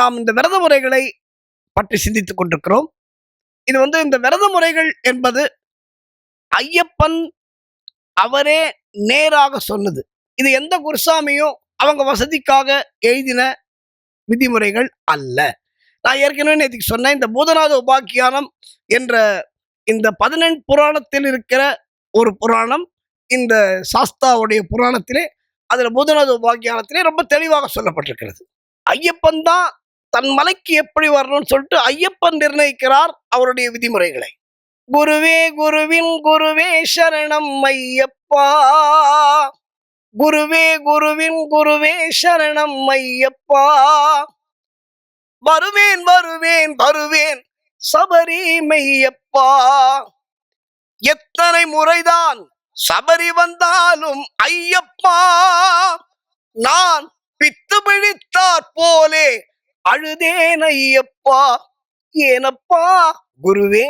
நாம் இந்த விரத முறைகளை பற்றி சிந்தித்துக் கொண்டிருக்கிறோம். இது வந்து இந்த விரத முறைகள் என்பது ஐயப்பன் அவரே நேராக சொன்னது. இது எந்த குருசாமியும் அவங்க வசதிக்காக எழுதின விதிமுறைகள் அல்ல. நான் ஏற்கனவே நேற்றுக்கு சொன்னேன் இந்த பூதநாத உபாக்கியானம் என்ற இந்த பதினெண் புராணத்தில் இருக்கிற ஒரு புராணம் இந்த சாஸ்தாவுடைய புராணத்திலே அதில் பூதநாத உபாக்கியானத்திலே ரொம்ப தெளிவாக சொல்லப்பட்டிருக்கிறது. ஐயப்பன் தான் தன் மலைக்கு எப்படி வரணும்னு சொல்லிட்டு ஐயப்பன் நிர்ணயிக்கிறார் அவருடைய விதிமுறைகளை. குருவே குருவின் குருவே சரணம் ஐயப்பா. குருவே குருவின் குருவே சரணம் ஐயப்பா. வருவேன் வருவேன் வருவேன் சபரி மெய்யப்பா எத்தனை முறைதான் சபரி வந்தாலும் ஐயப்பா. நான் பித்து பிடித்தாற் போலே அழுதேன் ஐயப்பா ஏனப்பா குருவே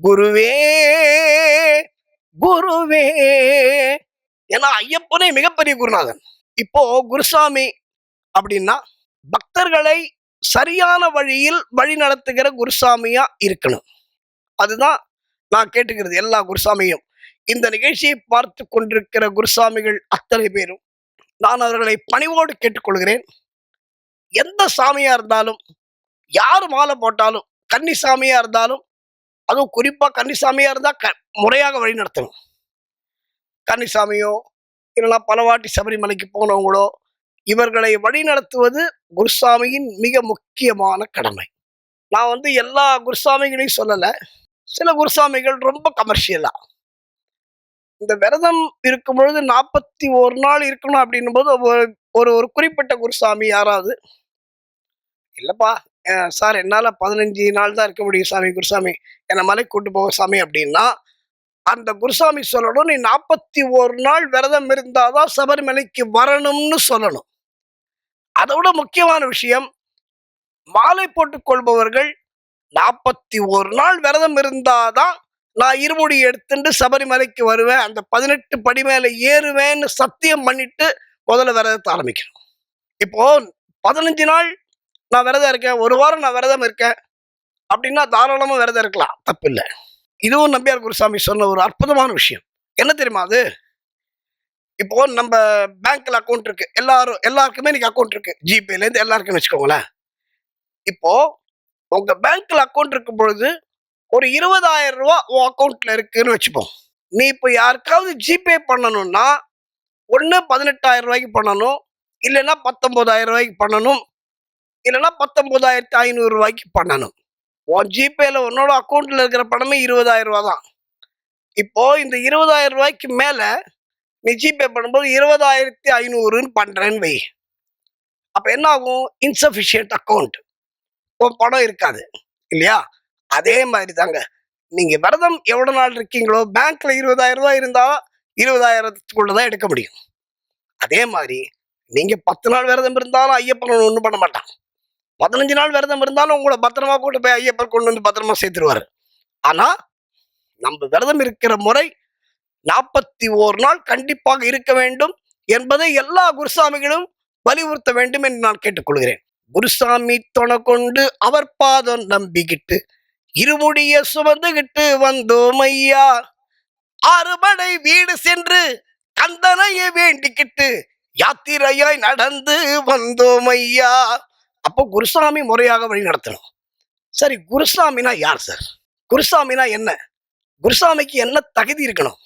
குருவே குருவே. ஏன்னா ஐயப்பனே மிகப்பெரிய குருநாதன். இப்போ குருசாமி அப்படின்னா பக்தர்களை சரியான வழியில் வழி நடத்துகிற குருசாமியா இருக்கணும். அதுதான் நான் கேட்டுக்கிறது எல்லா குருசாமியும். இந்த நிகழ்ச்சியை பார்த்து கொண்டிருக்கிற குருசாமிகள் அத்தனை பேரும். நான் அவர்களை பணிவோடு கேட்டுக்கொள்கிறேன். எந்த சாமியா இருந்தாலும் யார் மாலை போட்டாலும் கன்னி சாமியாக இருந்தாலும் அதுவும் குறிப்பா கன்னிசாமியா இருந்தா க முறையாக வழி நடத்தணும். கன்னிசாமியோ இல்லைன்னா பலவாட்டி சபரிமலைக்கு போனவங்களோ இவர்களை வழி நடத்துவது குருசாமியின் மிக முக்கியமான கடமை. நான் வந்து எல்லா குருசாமிகளையும் சொல்லலை. சில குருசாமிகள் ரொம்ப கமர்ஷியலா இந்த விரதம் இருக்கும் பொழுது நாற்பத்தி ஒரு நாள் இருக்கணும் அப்படின்னும் போது ஒரு ஒரு ஒரு குறிப்பிட்ட குருசாமி யாராவது இல்லைப்பா. சார் என்னால் பதினஞ்சு நாள் தான் இருக்க முடியும் சாமி குருசாமி. என்னை மலைக்கு கூட்டு போக சாமி அப்படின்னா அந்த குருசாமி சொல்லணும் நீ நாற்பத்தி ஒரு நாள் விரதம் இருந்தாதான் சபரிமலைக்கு வரணும்னு சொல்லணும். அதை விட முக்கியமான விஷயம் மாலை போட்டுக் கொள்பவர்கள் நாற்பத்தி ஒரு நாள் விரதம் இருந்தாதான் நான் இருமுடி எடுத்துட்டு சபரிமலைக்கு வருவேன் அந்த பதினெட்டு படி மேலே ஏறுவேன்னு சத்தியம் பண்ணிட்டு முதல்ல விரதத்தை ஆரம்பிக்கணும். இப்போ பதினஞ்சு நாள் நான் விரதம் இருக்கேன் ஒரு வாரம் நான் விரதம் இருக்கேன் அப்படின்னா தாராளமாக விரதம் இருக்கலாம். தப்பு இல்லை இதுவும் நம்பியார் குருசாமி சொன்ன ஒரு அற்புதமான விஷயம். என்ன தெரியுமா அது? இப்போ நம்ம பேங்க்ல அக்கௌண்ட் இருக்கு. எல்லாரும் எல்லாருக்குமே இன்னைக்கு அக்கௌண்ட் இருக்கு. ஜிபேலேருந்து எல்லாருக்கும் வச்சுக்கோங்களேன். இப்போ உங்க பேங்க்ல அக்கௌண்ட் இருக்கும் பொழுது ஒரு இருபதாயிரம் ரூபா உன் அக்கௌண்ட்ல இருக்குன்னு வச்சுப்போம். நீ இப்போ யாருக்காவது ஜிபே பண்ணணும்னா ஒன்று பதினெட்டாயிரம் ரூபாய்க்கு பண்ணணும். இல்லைன்னா பத்தொம்போதாயிரம் ரூபாய்க்கு பண்ணணும். இல்லைன்னா பத்தொன்பதாயிரத்தி ஐநூறு ரூபாய்க்கு பண்ணணும். உன் ஜிபேல உன்னோட அக்கௌண்ட்ல இருக்கிற பணமே இருபதாயிரம் ரூபா தான். இப்போ இந்த இருபதாயிரம் ரூபாய்க்கு மேல நீ ஜிபே பண்ணும்போது இருபதாயிரத்தி ஐநூறுன்னு பண்றேன்னு வை. அப்ப என்ன ஆகும்? இன்சஃபிஷியன்ட் அக்கௌண்ட் உன் பணம் இருக்காது. இல்லையா? அதே மாதிரி தாங்க நீங்க விரதம் எவ்வளவு நாள் இருக்கீங்களோ பேங்க்ல இருபதாயிரம் ரூபாய் இருந்தா இருபதாயிரத்துக்குள்ள தான் எடுக்க முடியும். அதே மாதிரி நீங்க பத்து நாள் விரதம் இருந்தாலும் ஐயப்பன் ஒன்றும் பண்ண மாட்டான். பதினஞ்சு நாள் விரதம் இருந்தாலும் உங்களை பத்திரமா கூட்டு போய் ஐயப்பர் கொண்டு வந்து பத்திரமா சேர்த்துருவாரு. ஆனா நம்ம விரதம் இருக்கிற முறை நாற்பத்தி ஓர் நாள் கண்டிப்பாக இருக்க வேண்டும் என்பதை எல்லா குருசாமிகளும் வலியுறுத்த வேண்டும் என்று நான் கேட்டுக்கொள்கிறேன். குருசாமி தொண கொண்டு அவர் பாதம் நம்பிக்கிட்டு இருமுடிய சுமந்துகிட்டு வந்தோம் ஐயா. அறுபடை வீடு சென்று கந்தனையை வேண்டிக்கிட்டு யாத்திரையாய் நடந்து வந்தோம் ஐயா. அப்போ குருசாமி முறையாக வழி நடத்தணும். சரி குருசாமினா யார் சார்? குருசாமினா என்ன? குருசாமிக்கு என்ன தகுதி இருக்கணும்?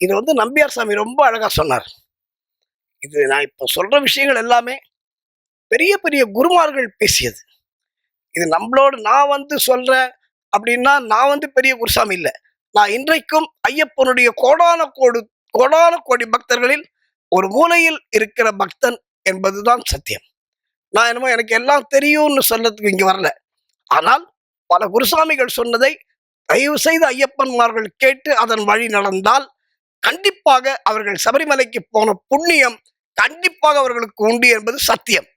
இது வந்து நம்பியார் சாமி ரொம்ப அழகாக சொன்னார். இது நான் இப்போ சொல்கிற விஷயங்கள் எல்லாமே பெரிய பெரிய குருமார்கள் பேசியது. இது நம்மளோட நான் வந்து சொல்கிறேன் அப்படின்னா நான் வந்து பெரிய குருசாமி இல்லை. நான் இன்றைக்கும் ஐயப்பனுடைய கோடான கோடு கோடான கோடி பக்தர்களில் ஒரு மூலையில் இருக்கிற பக்தன் என்பதுதான் சத்தியம். நான் என்னமோ எனக்கு எல்லாம் தெரியும்னு சொல்லத்துக்கு இங்க வரல. ஆனால் பல குருசாமிகள் சொன்னதை தயவு செய்து ஐயப்பன்மார்கள் கேட்டு அதன் வழி நடந்தால் கண்டிப்பாக அவர்கள் சபரிமலைக்கு போன புண்ணியம் கண்டிப்பாக அவர்களுக்கு உண்டு என்பது சத்தியம்.